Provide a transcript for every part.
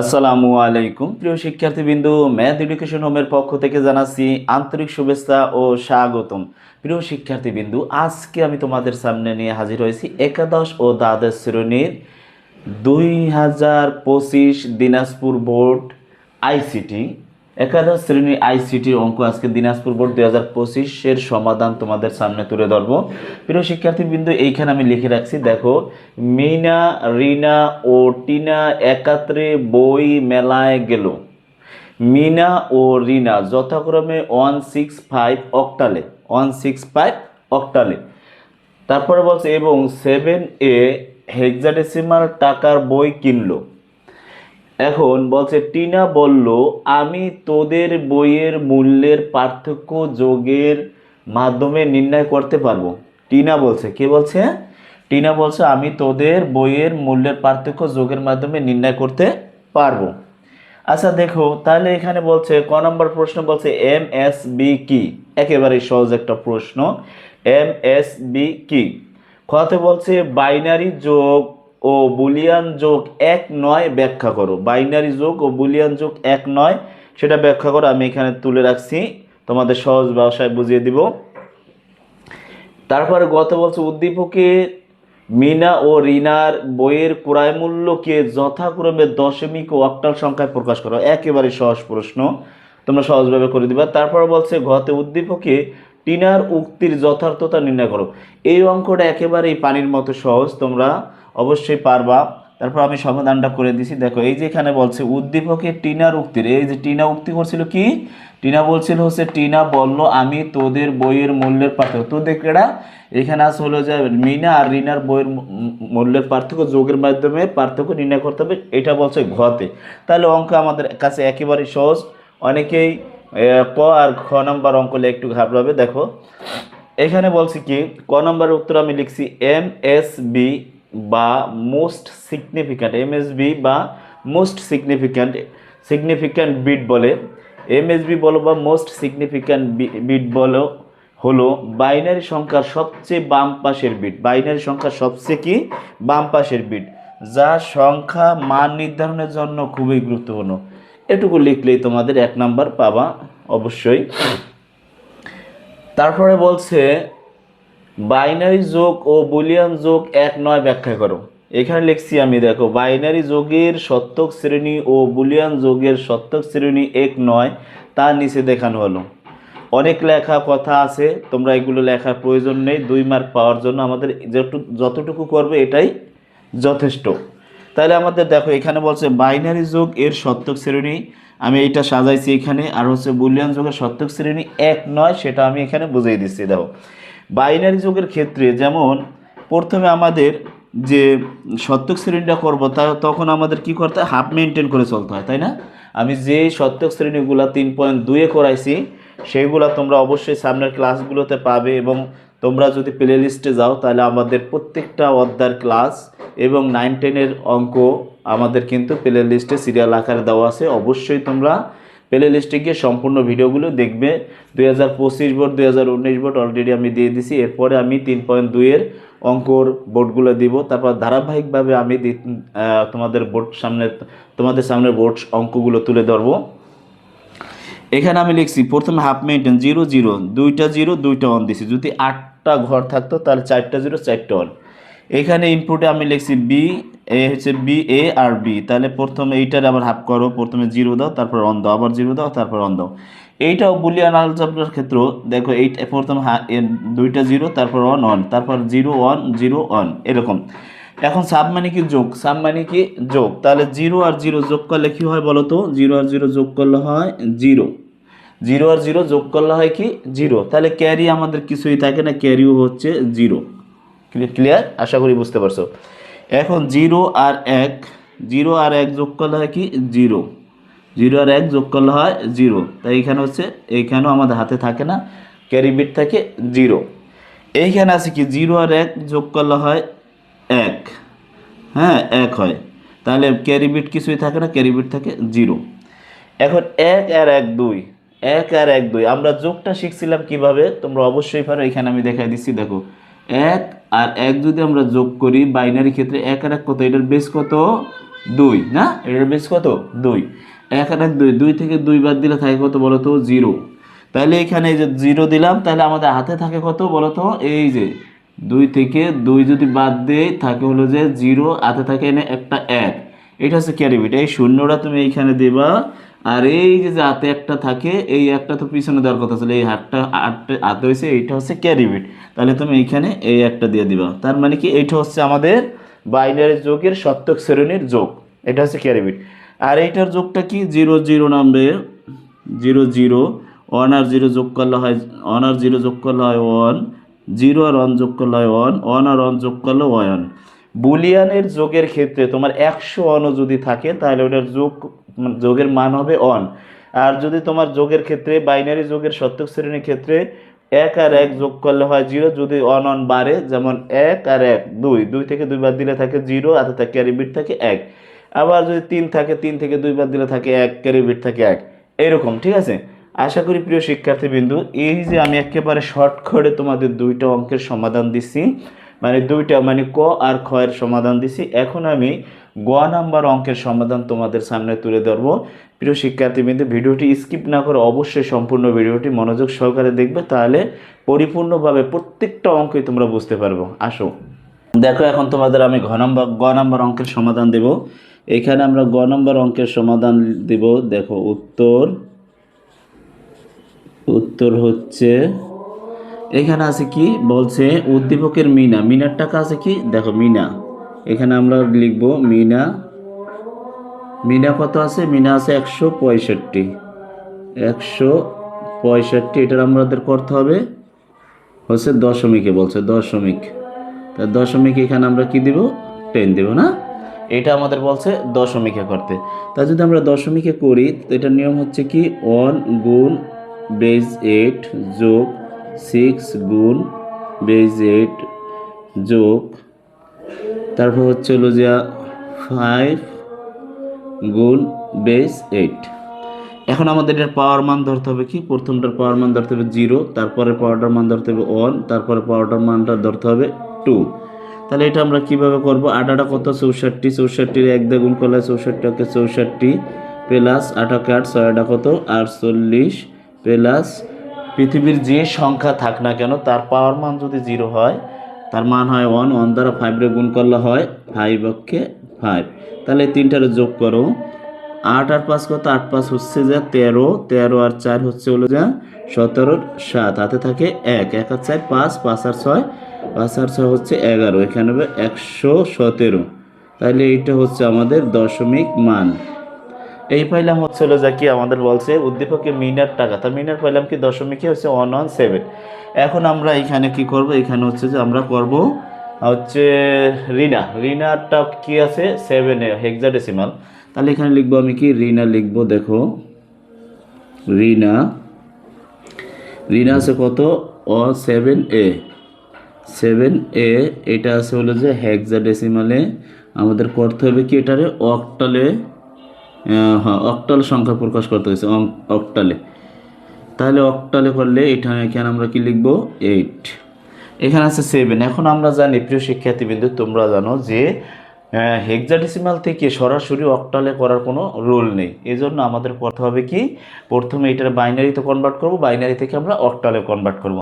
আসসালামু আলাইকুম। প্রিয় শিক্ষার্থীবৃন্দ, ম্যাথ এডুকেশন হোমের পক্ষ থেকে জানাচ্ছি আন্তরিক শুভেচ্ছা ও স্বাগতম। প্রিয় শিক্ষার্থীবৃন্দু, আজকে আমি তোমাদের সামনে নিয়ে হাজির হয়েছি একাদশ ও দ্বাদশ শ্রেণির দুই হাজার পঁচিশ দিনাজপুর বোর্ড আইসিটি একাদশ শ্রেণির আইসিটির অঙ্ক আজকে দিনাজপুর বোর্ড দুই হাজার পঁচিশের সমাধান তোমাদের সামনে তুলে ধরবো। প্রিয় শিক্ষার্থীবৃন্দ, এইখানে আমি লিখে রাখছি, দেখো, মিনা, রিনা ও টিনা একাত্রে বই মেলায় গেল। মিনা ও রিনা যথাক্রমে ওয়ান সিক্স ফাইভ অক্টালে ওয়ান সিক্স ফাইভ অক্টালে তারপরে বলছে, এবং সেভেন এ হেক্সাডেসিমাল টাকার বই কিনলো। এখন বলছে, টিনা বলল, আমি তোদের বইয়ের মূল্যের পার্থক্য যোগের মাধ্যমে নির্ণয় করতে পারব। টিনা বলছে, কে বলছে? টিনা বলছে, আমি তোদের বইয়ের মূল্যের পার্থক্য যোগের মাধ্যমে নির্ণয় করতে পারব। আচ্ছা দেখো, তাহলে এখানে বলছে, ক নম্বর প্রশ্ন বলছে, এম এস বি কি? একেবারে সহজ একটা প্রশ্ন, এম এস বি কি? খতে বলছে, বাইনারি যোগ ও বুলিয়ান যোগ এক নয় ব্যাখ্যা করো। বাইনারি যোগ ও বুলিয়ান যোগ এক নয়, সেটা ব্যাখ্যা করো, আমি এখানে তুলে রাখছি। তোমাদের সহজ ভাষায় বুঝিয়ে দিব। তারপরে গত বছর উদ্দীপকে মিনা ও রিনার বইয়ের ক্রয় মূল্যকে যথাক্রমে দশমিক ও অক্টাল সংখ্যায় প্রকাশ করো। একেবারে সহজ প্রশ্ন, তোমরা সহজভাবে করে দিবা। তারপর বলছে, গতে উদ্দীপকে টিনার উক্তির যথার্থতা নির্ণয় করো। এই অঙ্কটা একেবারেই পানির মতো সহজ, তোমরা অবশ্যই পারবা। তারপর আমি সমাধানটা করে দিছি। দেখো, এই যে এখানে বলছে, উদ্দীপকে টিনার উক্তির। এই যে টিনা উক্তি করছিল কি? টিনা বলছিল হচ্ছে, টিনা বলল, আমি তোদের বইয়ের মূল্যের পার্থক্য তো দেখেরা এখানে আস হলো যে, মিনা আর রিনার বইয়ের মূল্যের পার্থক্য, যোগের মাধ্যমে পার্থক্য নির্ণয় করতে হবে, এটা বলছে ঘতে। তাহলে অঙ্ক আমাদের কাছে একেবারেই সহজ। অনেকেই ক আর খ নম্বর অঙ্ক একটু ঘাবড়াবে। দেখো, এখানে বলছি কি, ক নম্বরের উত্তর আমি লিখছি, এম এস বি বা most significant M S B most significant significant bit বলে। এম এস বি বলো বা মোস্ট সিগনিফিক্যান্ট বিট বলো, হলো বাইনারি সংখ্যার সবচেয়ে বাম পাশের বিট বাইনারি সংখ্যার সবচেয়ে কি? বাম পাশের বিট যা সংখ্যা মান নির্ধারণের জন্য খুবই গুরুত্বপূর্ণ। এটুকু লিখলেই তোমাদের এক নাম্বার পাবা, অবশ্যই। তারপরে বলছে বাইনারি যোগ ও বুলিয়ান যোগ এক নয় ব্যাখ্যা করো। এখানে লিখছি আমি, দেখো, বাইনারি যোগের সত্যক শ্রেণি ও বুলিয়ান যোগের সত্যক শ্রেণি এক নয়, তার নিচে দেখানো হলো। অনেক লেখা কথা আছে, তোমরা এগুলো লেখার প্রয়োজন নেই, দুই মার্ক পাওয়ার জন্য আমাদের যতটুকু করবে এটাই যথেষ্ট। তাহলে আমাদের দেখো, এখানে বলছে বাইনারি যোগ এর সত্যক শ্রেণি, আমি এইটা সাজাইছি এখানে, আর হচ্ছে বুলিয়ান যোগের সত্যক শ্রেণি এক নয়, সেটা আমি এখানে বুঝিয়ে দিচ্ছি, দেখো। বাইনারি যোগের ক্ষেত্রে যেমন প্রথমে আমাদের যে সত্যক শ্রেণীটা করব, তা তখন আমাদের কি করতে হয়? হাফ মেনটেন করে চলতে হয়, তাই না? আমি যে সত্যক শ্রেণীগুলো তিন পয়েন্ট দুয়ে করাইছি, সেইগুলো তোমরা অবশ্যই সামনের ক্লাসগুলোতে পাবে এবং তোমরা যদি প্লে লিস্টে যাও, তাহলে আমাদের প্রত্যেকটা অধ্যায়ের ক্লাস এবং নাইন টেনের অঙ্ক আমাদের কিন্তু প্লে লিস্টে সিরিয়াল আকারে দেওয়া আছে। অবশ্যই তোমরা প্লে লিস্টে গিয়ে সম্পূর্ণ ভিডিওগুলো দেখবে। দুই হাজার পঁচিশ বোর্ড দুই হাজার উনিশ বোর্ড অলরেডি আমি দিয়ে দিছি। এরপরে আমি তিন পয়েন্ট দুইয়ের অঙ্কর বোর্ডগুলো দিব। তারপর ধারাবাহিকভাবে আমি তোমাদের বোর্ড সামনে, তোমাদের সামনে বোর্ড অঙ্কগুলো তুলে ধরবো। এখানে আমি লিখছি, প্রথমে হাফ মেনটেন জিরো জিরো দুইটা জিরো দুইটা অন দিছি। যদি আটটা ঘর থাকতো তাহলে চারটা জিরো চারটা অন এখানে ইনপুটে আমি লিখছি বি এ হচ্ছে বি, এ আর বি। তাহলে প্রথমে এইটার আবার হাফ করো। প্রথমে জিরো দাও, তারপর অন দাও। আবার জিরো দাও, তারপর অন দাও। এইটাও বুলিয়ান আলজাবরার ক্ষেত্র। দেখো এইটা প্রথমে দুইটা জিরো তারপর অন অন। তারপর জিরো ওয়ান জিরো অন এরকম। এখন সাব মানে কি যোগ। সাব মানে কি যোগ। তাহলে জিরো আর জিরো যোগ করলে কি হয় বলো তো? জিরো আর জিরো যোগ করলে হয় জিরো জিরো আর জিরো যোগ করলে হয় কি? জিরো তাহলে ক্যারি আমাদের কিছুই থাকে না। ক্যারিও হচ্ছে জিরো ক্লিয়ার আশা করি বুঝতে পারছ। এখন জিরো আর এক, জিরো আর এক যোগ করলে হয় কি? জিরো। জিরো আর এক যোগ করলে হয় জিরো। তাই এখানে হচ্ছে, এইখানেও আমাদের হাতে থাকে না, ক্যারি বিট থাকে জিরো। এইখানে আছে কি? জিরো আর এক যোগ করলে হয় এক। হ্যাঁ এক হয়। তাহলে ক্যারি বিট কিছুই থাকে না, ক্যারি বিট থাকে জিরো। এখন এক আর এক দুই। এক আর এক দুই। আমরা যোগটা শিখছিলাম কীভাবে? তোমরা অবশ্যই পারো। এখানে আমি দেখাই দিচ্ছি, দেখো। এক আর এক যদি আমরা যোগ করি বাইনারি ক্ষেত্রে এক আর এক কত? এটার বেস কত? দুই, না? এটার বেস কত? দুই। এক আর এক দুই দুই থেকে দুই বাদ দিলে থাকে কত বলো তো জিরো। তাহলে এখানে এই যে জিরো দিলাম, তাহলে আমাদের হাতে থাকে কত বলো তো এই যে দুই থেকে দুই যদি বাদ দেই, থাকে হলো যে জিরো, হাতে থাকে এনে একটা এক। এটা হচ্ছে ক্যারি বিট এই শূন্যটা তুমি এইখানে দেবা আর এই যে হাতে একটা থাকে, এই একটা তো পিছনে দেওয়ার কথা ছিল, এই হাতটা হাতটা হাতে হয়েছে এইটা হচ্ছে ক্যারি বিট তাহলে তুমি এইখানে এই একটা দিয়ে দিবা। তার মানে কি, এইটা হচ্ছে আমাদের বাইনারি যোগের সত্যক শ্রেণির যোগ। এটা হচ্ছে ক্যারি বিট আর এইটার যোগটা কি? জিরো জিরো নামবে, জিরো জিরো ওয়ান আর জিরো যোগ করলে হয় ওয়ান আর জিরো যোগ করলে হয় ওয়ান জিরো আর ওয়ান যোগ করলে হয় ওয়ান ওয়ান আর ওয়ান যোগ করলে ওয়ান বুলিয়ানের যোগের ক্ষেত্রে তোমার একশো অনও যদি থাকে, তাহলে ওটার যোগ যোগের মান হবে অন আর যদি তোমার যোগের ক্ষেত্রে বাইনারি যোগের সত্যক শ্রেণির ক্ষেত্রে এক আর এক যোগ করলে হয় জিরো যদি অন অন বাড়ে, যেমন এক আর এক, দুই দুই থেকে দুইবার দিলে থাকে জিরো আর থাকে ক্যারি বিট থাকে এক। আবার যদি তিন থাকে, তিন থেকে দুইবার দিলে থাকে এক ক্যারি বিট থাকে এক। এরকম, ঠিক আছে? আশা করি প্রিয় শিক্ষার্থীবৃন্দু, এই যে আমি একেবারে শর্ট করে তোমাদের দুইটা অঙ্কের সমাধান দিচ্ছি মানে দুইটা মানে ক আর খ এর সমাধান দিছি। এখন আমি গ নাম্বার অঙ্কের সমাধান তোমাদের সামনে তুলে ধরবো। প্রিয় শিক্ষার্থীবৃন্দু, ভিডিওটি স্কিপ না করে অবশ্যই সম্পূর্ণ ভিডিওটি মনোযোগ সহকারে দেখবে, তাহলে পরিপূর্ণভাবে প্রত্যেকটা অঙ্কই তোমরা বুঝতে পারব। আসো। দেখো, এখন তোমাদের আমি ঘ নম্বর, গ নম্বর অঙ্কের সমাধান দেব। এখানে আমরা গ নম্বর অঙ্কের সমাধান দেব। দেখো, উত্তর উত্তর হচ্ছে এখানে আছে কি? বলছে উদ্দীপকের মিনা। মিনার টাকা আছে কি? দেখো, মিনা। এখানে আমরা লিখব মিনা। মিনা কত আছে? মিনা আছে একশো পঁয়ষট্টি। একশো পঁয়ষট্টি, এটার আমাদের করতে হবে হচ্ছে দশমিকে বলছে, দশমিক। তা দশমিক এখানে আমরা কি দিব? টেন দিব, না? এটা আমাদের বলছে দশমিকে করতে। তা যদি আমরা দশমিকে করি, তো এটার নিয়ম হচ্ছে কি? ওয়ান গুণ বেজ এইট যোগ সিক্স গুণ বেজ এইট যোগ, তারপর হচ্ছে হলো যে ফাইভ গুণ বেস এইট। এখন আমাদের এটার পাওয়ার মান ধরতে হবে কি? প্রথমটার পাওয়ার মান ধরতে হবে জিরো তারপরে পাওয়ারটার মান ধরতে হবে ওয়ান তারপরে পাওয়ারটার মানটা ধরতে হবে টু তাহলে এটা আমরা কীভাবে করব? আটাটা কত? চৌষট্টি। চৌষট্টির এক দিয়ে গুণ করলে চৌষট্টিকে চৌষট্টি প্লাস আটাকে আট, ছয়টা কত? আটচল্লিশ প্লাস পৃথিবীর যে সংখ্যা থাক না কেন, তার পাওয়ার মান যদি জিরো হয়, তার মান হয় ওয়ান ওয়ান দ্বারা ফাইভ রে গুণ করলে হয় ফাইভ অক্ষে ফাইভ তাহলে তিনটারে যোগ করো। আট আর পাঁচ কত? আট পাঁচ হচ্ছে যে তেরো। তেরো আর চার হচ্ছে হলো যা সতেরো, সাত। হাতে থাকে এক। এক আর চার, পাঁচ। পাঁচ আর ছয়, পাঁচ আর ছয় হচ্ছে এগারো। এখানে হবে একশো সতেরো। তাহলে এইটা হচ্ছে আমাদের দশমিক মান। এই পাইলাম হচ্ছে হলো যা কি আমাদের বলছে উদ্দীপকে মিনার টাকা। তা মিনার পাইলাম কি দশমিকে হচ্ছে ওয়ান ওয়ান সেভেন এখন আমরা এখানে কি করব? এখানে হচ্ছে যে আমরা করব হচ্ছে রিনা। রিনারটা কি আছে? সেভেনে হেক্সাডেসিমাল তাহলে এখানে লিখব আমি কি? রিনা লিখব, দেখো। রিনা। রিনা আছে কত? ও সেভেন এ। সেভেন এ, এটা আছে হলো যে হেক্সাডেসিমালে আমাদের করতে হবে কি এটারে? অক্টালে হ্যাঁ অক্টাল সংখ্যা প্রকাশ করতে হয়েছে অক্টালে। তাহলে অক্টালে করলে এখানে এখানে আমরা কি লিখব? এইট। এখানে আছে সেভেন এখন আমরা জানি, প্রিয় শিক্ষার্থীবৃন্দ, তোমরা জানো যে হেক্সাডেসিমাল থেকে সরাসরি অক্টালে করার কোনো রোল নেই। এই জন্য আমাদের করতে হবে কি? প্রথমে এটার বাইনারিতে কনভার্ট করব বাইনারি থেকে আমরা অক্টালে কনভার্ট করব।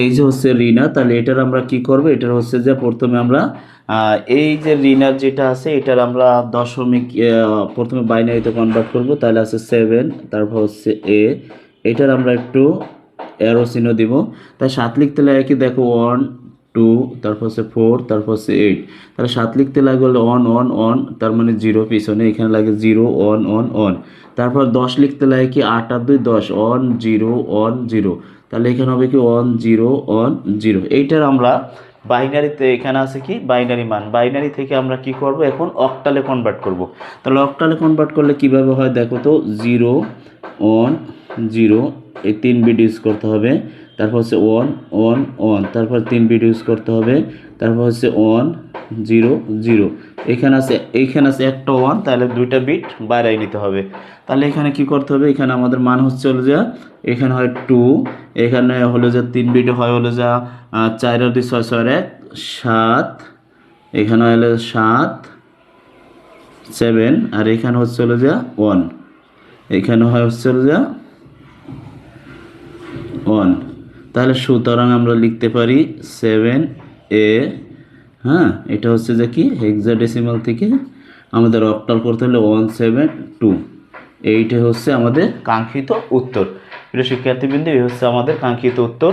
এই যে হচ্ছে রিনা, তাহলে এটার আমরা কি করব? এটার হচ্ছে যে প্রথমে আমরা এই যে রিনার যেটা আছে, এটার আমরা দশমিক প্রথমে বাইনারিতে কনভার্ট করব, তাহলে আছে সেভেন তারপর হচ্ছে এ এটার আমরা একটু অ্যারো চিহ্ন দিব। তাই সাত লিখতে লাগে কি? দেখো ওয়ান টু তারপর হচ্ছে ফোর তারপর হচ্ছে এইট তাহলে সাত লিখতে লাগে হলো ওয়ান ওয়ান ওয়ান তার মানে জিরো পিছনে, এখানে লাগে জিরো ওয়ান ওয়ান ওয়ান তারপর দশ লিখতে লাগে কি? আট আর দুই, দশ। ওয়ান জিরো ওয়ান জিরো তাহলে এখানে হবে কি ওয়ান জিরো ওয়ান জিরো এইটার আমরা বাইনারিতে এখানে আছে কি? বাইনারি মান। বাইনারি থেকে আমরা কি করব? এখন অক্টালে কনভার্ট করব। তাহলে অক্টালে কনভার্ট করলে কীভাবে হয়? দেখো তো জিরো ওয়ান জিরো এই তিন বিট ইউজ করতে হবে। তারপর হচ্ছে ওয়ান ওয়ান ওয়ান তারপর তিন বিট ইউজ করতে হবে। তারপর হচ্ছে ওয়ান জিরো জিরো। এখানে আছে এইখানে আছে একটা ওয়ান তাহলে দুইটা বিট বাইরে নিতে হবে। তাহলে এখানে কি করতে হবে? এখানে আমাদের মান হচ্ছে হলো যে, এখানে হয় টু এখানে হলো যে তিন বিটে হয় হলো যা চার দুই ছয় ছয় এক, সাত, এখানে হলো সাত সেভেন আর এখানে হচ্ছে হলো যা ওয়ান এখানে হয় হচ্ছে হলো যা ওয়ান তাহলে সুতরাং আমরা লিখতে পারি সেভেন এ হ্যাঁ এটা হচ্ছে যে কি? হেক্সাডেসিমাল থেকে আমাদের অক্টাল করতে হলে ওয়ান সেভেন টু এইটা হচ্ছে আমাদের কাঙ্ক্ষিত উত্তর। প্রিয় শিক্ষার্থীবৃন্দ, এই হচ্ছে আমাদের কাঙ্ক্ষিত উত্তর।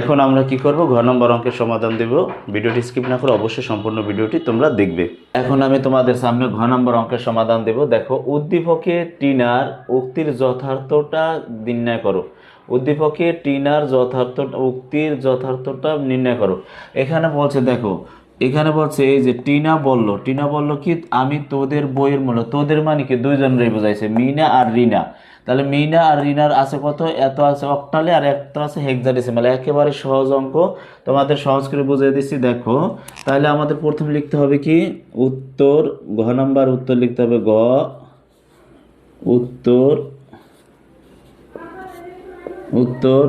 এখন আমরা কি করব? ঘ নম্বর অঙ্কের সমাধান দেব। ভিডিওটি স্কিপ না করে অবশ্যই সম্পূর্ণ ভিডিওটি তোমরা দেখবে। এখন আমি তোমাদের সামনে ঘ নম্বর অঙ্কের সমাধান দেব। দেখো, উদ্দীপকে টিনার উক্তির যথার্থটা নির্ণয় করো। উদ্দীপকে টিনার যথার্থ উক্তির যথার্থটা নির্ণয় করো। এখানে বলছে, দেখো, এখানে বলছে এই যে টিনা বলল টিনা বলল কি, আমি তোদের বইয়ের মূল্য তোদের মানে কি? দুইজনেরই বোঝাইছে, মিনা আর রিনা। তাহলে মিনা আর রিনার আছে কত? এত আছে অক্টালে আর এত আছে হেক্সাডেসিমাল। একেবারে সহজ অঙ্ক। তোমাদের সহজ করে বুঝিয়ে দিচ্ছি, দেখো। তাহলে আমাদের প্রথম লিখতে হবে কি? উত্তর, ঘ নাম্বার উত্তর লিখতে হবে গ উত্তর উত্তর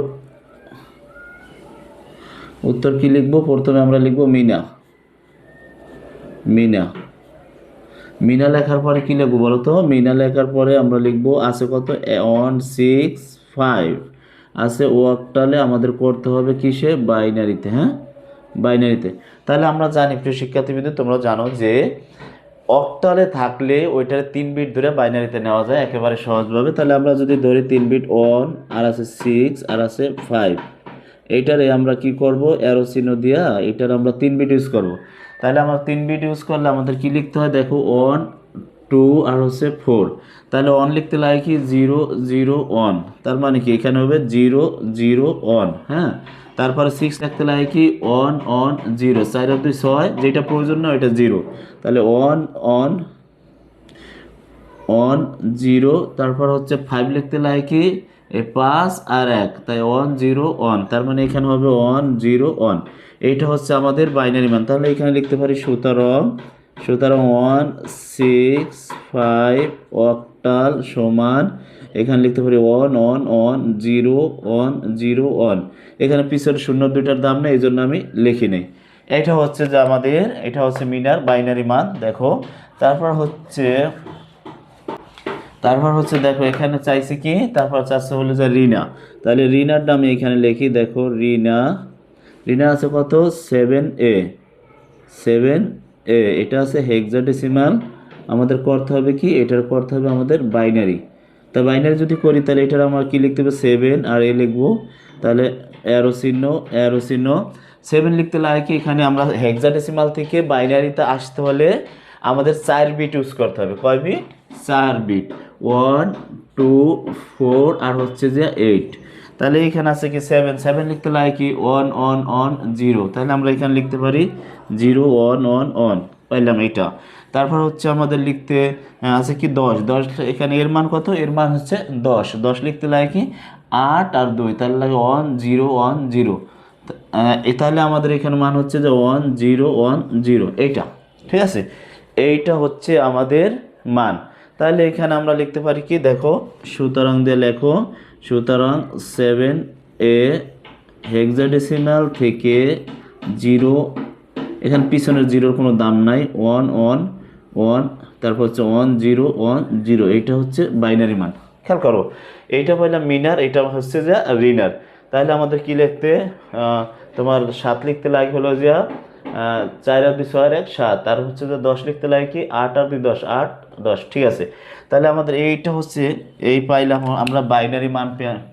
উত্তর কি লিখব? প্রথমে আমরা লিখব মিনা। মিনা। মিনা লেখার পরে কি লিখব বলো তো? মিনা লেখার পরে আমরা লিখব আছে কত? One, six, five. আছে ওয়াকটালে আমাদের করতে হবে কিসে? বাইনারিতে হ্যাঁ? বাইনারিতে। তাহলে আমরা জানি প্রিয় শিক্ষার্থীবৃন্দ, তোমরা জানো যে অক্টালে থাকলে ওইটার তিন বিট ধরে বাইনারিতে নেওয়া যায় একেবারে সহজভাবে। তাহলে আমরা যদি ধরি তিন বিট ওয়ান, আর আছে সিক্স, আর আছে ফাইভ। এইটারে আমরা কি করব? অ্যারো চিহ্ন দিয়া এটার আমরা তিন বিট ইউজ করব। তাহলে আমরা তিন বিট ইউজ করলে আমাদের কি লিখতে হয়? দেখো, ওয়ান, টু, আর হচ্ছে ফোর। তাহলে ওয়ান লিখতে লাগে কি? Zero zero, one. তার মানে কি? এখানে হবে জিরো জিরো, ওয়ান। হ্যাঁ? তারপরে সিক্স লিখতে লাগে কি? ওয়ান ওয়ান জিরো চার দুই ছয়, যেটা প্রয়োজন না ওইটা জিরো তাহলে ওয়ান ওয়ান ওয়ান জিরো তারপর হচ্ছে ফাইভ লিখতে লাগে কি? এ পাঁচ আর এক। তাই ওয়ান জিরো ওয়ান তার মানে এখানে হবে ওয়ান জিরো ওয়ান এইটা হচ্ছে আমাদের বাইনারি মান। তাহলে এখানে লিখতে পারি সুতরাং সুতরাং ওয়ান, সিক্স, ফাইভ, অক্টাল সমান, এখানে লিখতে পারি one one one, zero one zero, one. এখানে পিছনে শূন্য দুইটার দাম নেই এই জন্য আমি লিখি নেই। এটা হচ্ছে যে আমাদের, এটা হচ্ছে মিনার, বাইনারি মান, দেখো। তারপর হচ্ছে তারপর হচ্ছে দেখো, এখানে চাইছে কি? তারপর চাচ্ছে হলো যে রিনা। তাহলে রিনার আমি এখানে লিখি, দেখো, রিনা রিনা আছে কত? সেভেন এ। সেভেন এটা আছে হেক্সাডেসিমাল আমাদের করতে হবে কি? এটার করতে হবে আমাদের বাইনারি তা বাইনারি যদি করি, তাহলে এটার আমার কি লিখতে হবে? সেভেন আর এ লিখব। তাহলে অ্যারো চিহ্ন অ্যারো চিহ্ন। সেভেন লিখতে লাগে কি? এখানে আমরা হেক্সাডেসিমাল থেকে বাইনারিতে আসতে হলে আমাদের চার বিট ইউজ করতে হবে। কয় বিট চার বিট ওয়ান টু ফোর আর হচ্ছে যে এইট তাহলে এখানে আছে কি সেভেন সেভেন লিখতে লাগে কি ওয়ান ওয়ান ওয়ান জিরো তাহলে আমরা এখানে লিখতে পারি জিরো ওয়ান ওয়ান ওয়ান পাইলাম এটা তারপর হচ্ছে আমাদের লিখতে আছে কি দশ। দশ এখানে এর মান কত? এর মান হচ্ছে দশ। দশ লিখতে লাগে কি আট আর দুই। তাহলে লাগে ওয়ান জিরো ওয়ান জিরো তাহলে আমাদের এখানে মান হচ্ছে যে ওয়ান জিরো ওয়ান জিরো এইটা। ঠিক আছে? এইটা হচ্ছে আমাদের মান। তাহলে এখানে আমরা লিখতে পারি কি, দেখো, সুতরাং দিয়ে লেখো সুতরাং সেভেন এ হেক্সাডেসিমাল থেকে জিরো, এখানে পিছনের জিরোর কোনো দাম নাই, ওয়ান ওয়ান ওয়ান, তারপর হচ্ছে ওয়ান, জিরো ওয়ান, জিরো, এইটা হচ্ছে বাইনারি মান। খেয়াল করো, এইটা পাইলাম মিনার এটা হচ্ছে যে রিনার। তাহলে আমাদের কি লিখতে তোমার সাত লিখতে লাগে হলো যে চার আর দুই ছয় এক, সাত। আর হচ্ছে যে দশ লিখতে লাগে কি, আট আর দুই দশ। আট দশ ঠিক আছে। তাহলে আমাদের এইটা হচ্ছে এই পাইলাম আমরা বাইনারি মান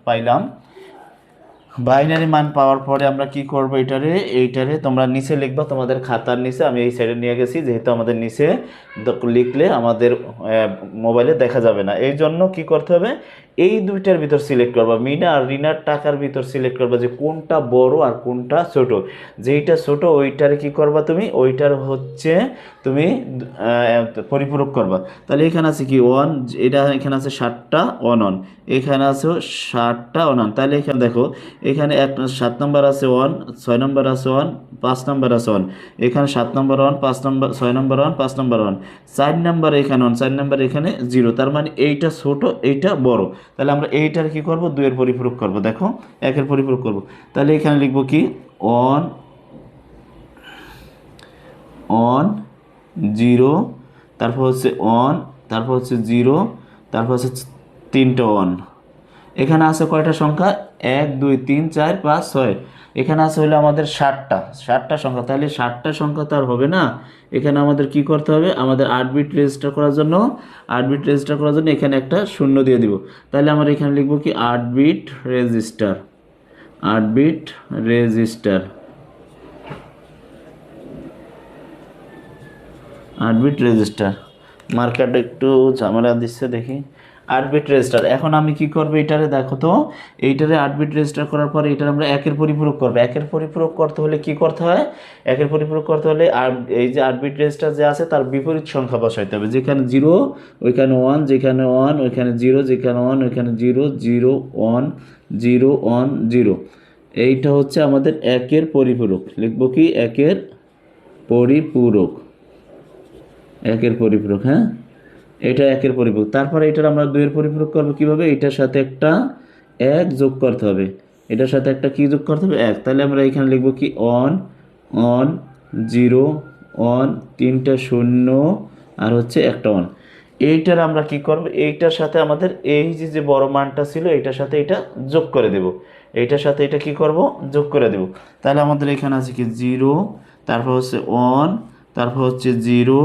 পাইলাম। বাইনারি মান পাওয়ার পরে আমরা কি করব এটারে? এইটারে তোমরা নিচে লিখবা তোমাদের খাতার নিচে। আমি এই সাইডে নিয়ে গেছি, যেহেতু আমাদের নিচে লিখলে আমাদের মোবাইলে দেখা যাবে না। এই জন্য কি করতে হবে? এই দুইটার ভিতর সিলেক্ট করবা। মিনা আর রিনার টাকার ভিতর সিলেক্ট করবা যে কোনটা বড় আর কোনটা ছোট। যেইটা ছোট, ওইটারে কি করবা তুমি? ওইটার হচ্ছে তুমি পরিপূরক করবা। তাহলে এখানে আছে কি? ওয়ান এটা এখানে আছে ষাটটা অন অন এখানে আছে ষাটটা অন অন তাহলে এখানে দেখো এখানে এক, সাত নম্বর আছে ওয়ান, ছয় নম্বর আছে ওয়ান, পাঁচ নম্বর আছে ওয়ান। এখানে সাত নম্বর ওয়ান, পাঁচ নম্বর, ছয় নম্বর ওয়ান, পাঁচ নম্বর ওয়ান। চার নম্বর এখানে ওয়ান, চার নম্বর এখানে জিরো। তার মানে এইটা ছোট, এইটা বড়। তাহলে আমরা এইটার কি করব? দুইয়ের পরিপূরক করব। দেখো, একের পরিপূরক করব। তাহলে এখানে লিখব কি? অন অন জিরো, তারপর হচ্ছে অন তারপর হচ্ছে জিরো, তারপর হচ্ছে তিনটা অন এখানে আছে কয়টা সংখ্যা? এক, দুই, তিন, চার, পাঁচ, ছয়। এখানে আছে হলো আমাদের ষাটটা ষাটটা সংখ্যা। তাহলে ষাটটা সংখ্যা তো আর হবে না। এখানে আমাদের কি করতে হবে? আমাদের আট বিট রেজিস্টার করার জন্য, আট বিট রেজিস্টার করার জন্য এখানে একটা শূন্য দিয়ে দিব। তাহলে আমরা এখানে লিখব কি? আট বিট রেজিস্টার আট বিট রেজিস্টার আট বিট রেজিস্টার মার্কেট একটু ঝামেলা দিচ্ছে দেখি। আট বিট রেজিস্টার এখন আমি কি করব এইটারে? দেখো তো, এইটারে আট বিট রেজিস্টার করার পর এইটার আমরা একের পরিপূরক করব। একের পরিপূরক করতে হলে কি করতে হয়? একের পরিপূরক করতে হলে এই যে আট বিট রেজিস্টার যে আছে তার বিপরীত সংখ্যা বসাইতে হবে। যেখানে জিরো ওইখানে ওয়ান যেখানে ওয়ান ওইখানে জিরো যেখানে ওয়ান ওইখানে zero zero one zero one zero এইটা হচ্ছে আমাদের একের পরিপূরক। লিখব কি? একের পরিপূরক। একের পরিপূরক হ্যাঁ? এটা একের পরিপূরক। তারপরে এটার আমরা দুইয়ের পরিপূরক করব কীভাবে? এটার সাথে একটা এক যোগ করতে হবে। এটার সাথে একটা কি যোগ করতে হবে? এক। তাহলে আমরা এখানে লিখব কি? অন অন, জিরো, অন, তিনটা শূন্য, আর হচ্ছে একটা অন। এইটার আমরা কি করব? এইটার সাথে আমাদের এই যে যে বড় মানটা ছিল, এইটার সাথে এটা যোগ করে দেব। এইটার সাথে এটা কি করব? যোগ করে দেব। তাহলে আমাদের এখানে আছে কি? জিরো, তারপর হচ্ছে অন, তারপর হচ্ছে জিরো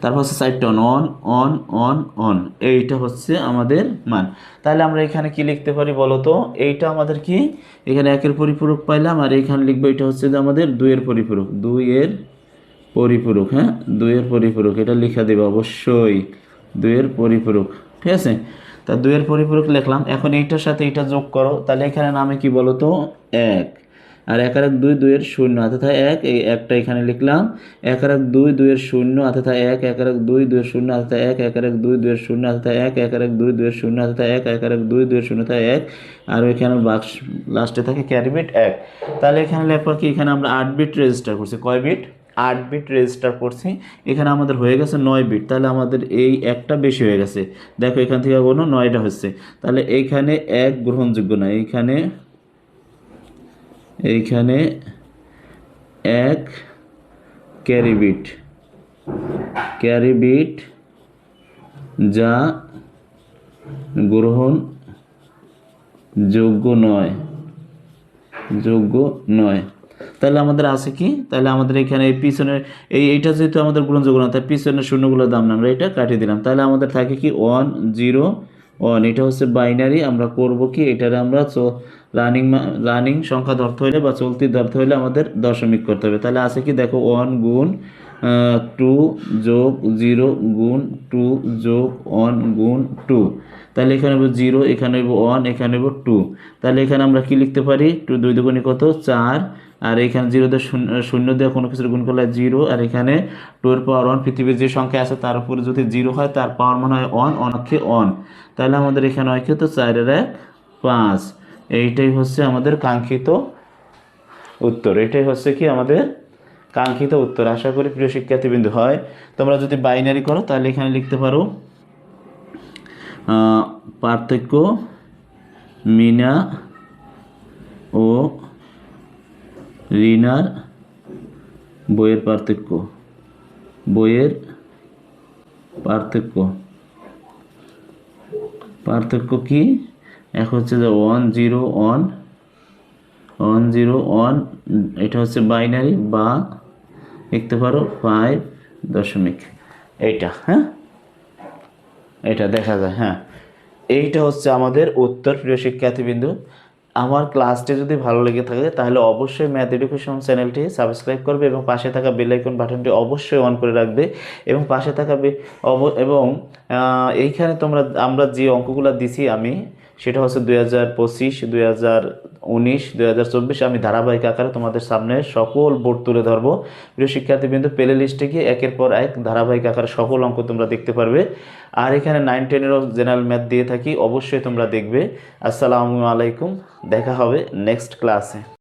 তারপর হচ্ছে সাইডটা on on on on on এইটা হচ্ছে আমাদের মান। তাহলে আমরা এখানে কি লিখতে পারি বলো তো? এইটা আমাদের কি? এখানে একের পরিপূরক পাইলাম, আর এখানে লিখব এটা হচ্ছে যে আমাদের দুইয়ের পরিপূরক। দুইয়ের পরিপূরক হ্যাঁ? দুইয়ের পরিপূরক, এটা লিখে দেবে অবশ্যই। দুইয়ের পরিপূরক, ঠিক আছে? তা দুইয়ের পরিপূরক লিখলাম। এখন এইটার সাথে এটা যোগ করো। তাহলে এখানে নামে কি বলো তো? এক। আর এক আর এক দুই দুইয়ের শূন্য থাকে এক, এই একটা এখানে লিখলাম। এক আর এক দুই দুইয়ের শূন্য থাকে এক এক আর এক দুই দুইয়ের শূন্য থাকে এক এক আর এক দুই দুইয়ের শূন্য থাকে এক এক আর এক দুই দুইয়ের শূন্য থাকে এক এক আর এক দুই দুইয়ের শূন্য থাকে এক। আর ওইখানে বাক্স লাস্টে থাকে ক্যারি বিট এক। তাহলে এখানে লেখা কি, এখানে আমরা আট বিট রেজিস্টার করছি। কয় বিট আট বিট রেজিস্টার করছি। এখানে আমাদের হয়ে গেছে নয় বিট তাহলে আমাদের এই একটা বেশি হয়ে গেছে। দেখো এখান থেকে কোনো নয়টা হচ্ছে। তাহলে এইখানে এক গ্রহণযোগ্য না এইখানে এইখানে এক ক্যারিবিট ক্যারিবিট যা গ্রহণ যোগ্য নয়। যোগ্য নয়। তাহলে আমাদের আছে কি? তাহলে আমাদের এখানে এই পিছনের এই এইটা যেহেতু আমাদের গ্রহণযোগ্য না, তাই পিছনের শূন্যগুলোর দাম না, আমরা এটা কাটিয়ে দিলাম। তাহলে আমাদের থাকে কি ওয়ান জিরো ওয়ান এটা হচ্ছে বাইনারি আমরা করব কি? এটারে আমরা রানিং রানিং সংখ্যা ধরতে হলে বা চলতি ধরতে হলে আমাদের দশমিক করতে হবে। তাহলে আছে কি? দেখো ওয়ান গুণ টু যোগ জিরো গুণ টু যোগ ওয়ান গুণ টু তাহলে এখানে হইব জিরো এখানে হইব ওয়ান এখানে হইব টু তাহলে এখানে আমরা কি লিখতে পারি? টু দুই দুগুণে কত? চার। আর এখানে জিরো দিয়ে শূন্য শূন্য দিয়ে কোনো কিছু গুণ করলে জিরো আর এখানে টু এর পাওয়ার ওয়ান পৃথিবীর যে সংখ্যা আছে তার উপরে যদি জিরো হয়, তার পাওয়ার মান হয় অন অনক্ষে অন তাহলে আমাদের এখানে হয় কি? তো চারের এক, পাঁচ। এইটাই হচ্ছে আমাদের কাঙ্ক্ষিত উত্তর। এটাই হচ্ছে কি আমাদের কাঙ্ক্ষিত উত্তর। আশা করি প্রিয় শিক্ষার্থীবৃন্দু, হয় তোমরা যদি বাইনারি করো, তাহলে এখানে লিখতে পারো পার্থক্য মিনা ও রিনার বইয়ের পার্থক্য। বইয়ের পার্থক্য। পার্থক্য কি? এক হচ্ছে যে one zero one one zero one, এটা হচ্ছে বাইনারি বা লিখতে পারো ফাইভ দশমিক। এইটা হ্যাঁ? এটা দেখা যায় হ্যাঁ। এইটা হচ্ছে আমাদের উত্তর, প্রিয় শিক্ষার্থীবৃন্দু। আমার ক্লাসটি যদি ভালো লেগে থাকে, তাহলে অবশ্যই ম্যাথ এডুকেশন চ্যানেলটি সাবস্ক্রাইব করবে এবং পাশে থাকা বেল আইকন বাটনটি অবশ্যই অন করে রাখবে এবং পাশে থাকা এবং এইখানে তোমরা, আমরা যে অঙ্কগুলো দিছি আমি সেটা হচ্ছে দুই হাজার পঁচিশ, দুই হাজার উনিশ, দুই হাজার চব্বিশ। আমি ধারাবাহিক আকারে তোমাদের সামনে সকল বোর্ড তুলে ধরবো। প্রিয় শিক্ষার্থীবৃন্দু, প্লে লিস্টে গিয়ে একের পর এক ধারাবাহিক আকারে সকল অঙ্ক তোমরা দেখতে পারবে। আর এখানে নাইন টেনেরও জেনারেল ম্যাথ দিয়ে থাকি, অবশ্যই তোমরা দেখবে। আসসালামু আলাইকুম, দেখা হবে নেক্সট ক্লাসে।